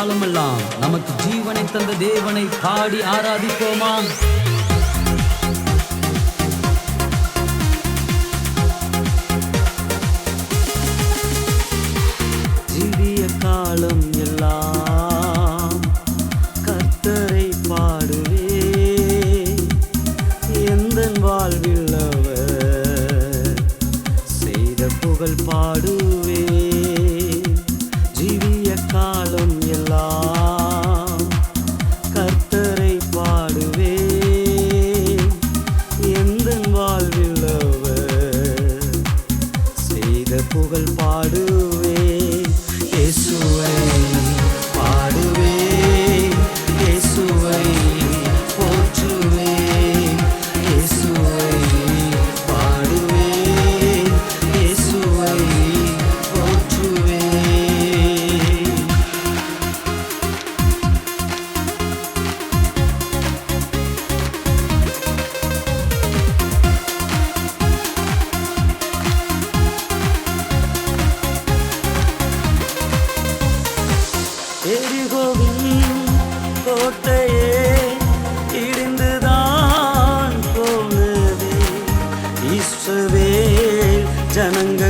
காலமெல்லாம் நமக்கு ஜீவனை தந்த தேவனை பாடி ஆராதிப்போமா ஜீவிய காலம் எல்லாம் கர்த்தரை பாடுவே எந்த வாழ்வில் அவர் செய்த புகழ் பாடுவே புகழ் பாடுவே எரிகோவின் கோட்டையே இடிந்துதான் போனது. இஸ்ரவேல் ஜனங்கள்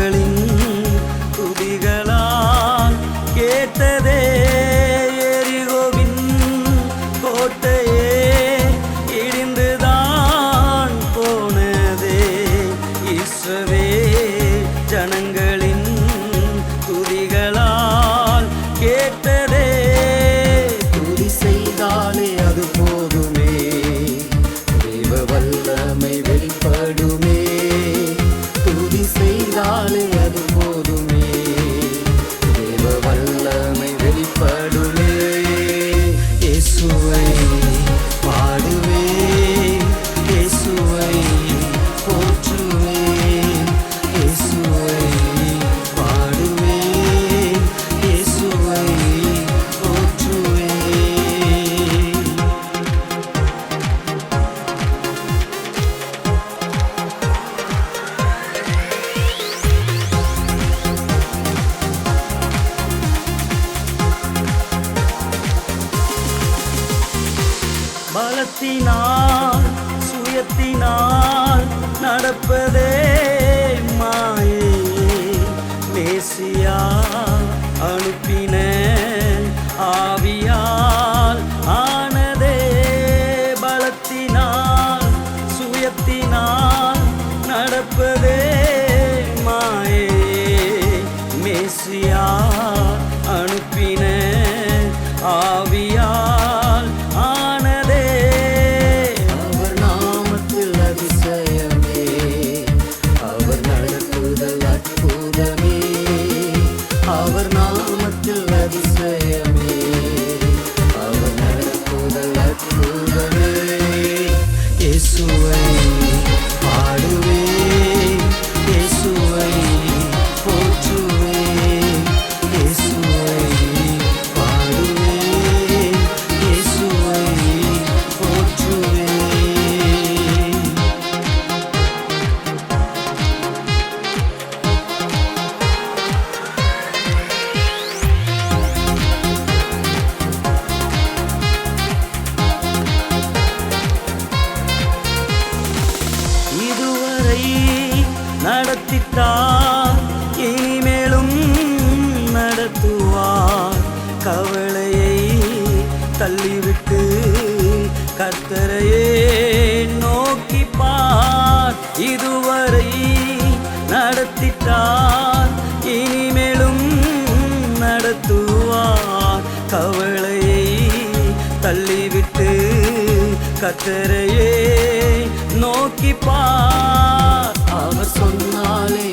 சுயத்தினால் சுயத்தினால் நடப்பதே நடத்திட்டார் இனிமேலும் நடத்துவார். கவலையை தள்ளிவிட்டு கர்த்தரையே நோக்கிப்பார். இதுவரை நடத்திட்டார் இனிமேலும் நடத்துவார். கவலையை தள்ளிவிட்டு கத்தரையே நோக்கிப்பார். அவர் சொன்னாலே